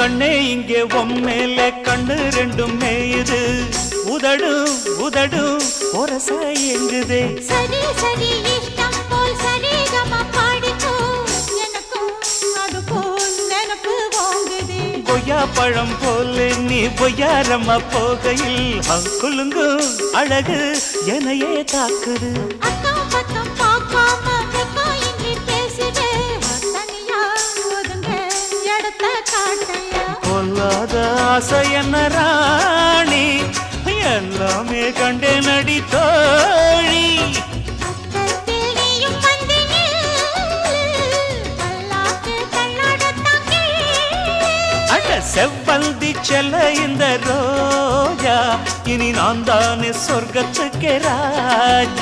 கண்ணே இங்கே உம்மேல கண்ணு ரெண்டும் மேயுது. உதடும் உதடும் ஒரச எங்குதே சரி சரி இஷ்டம் போல் சரிகம பாடிக்கோ எனக்கும் அது போல் நினப்பு வாங்குதே கொய்யா பழம் போல நீ பொய்யாரம்மா போகையில் குலுங்கும் அழகு எனையே தாக்குது. கொல்லாத ஆசை என்ன ராணி எல்லாமே கண்டே நடி தோழி பக்கத்தில் நீயும் வந்து நில்லு. பல்லாக்கு தன்னோடத்தான் கேளு. அட செவ்வந்தி செல்ல இந்த ரோஜா இனி நான் தானே சொர்க்கத்துக்கு ராஜா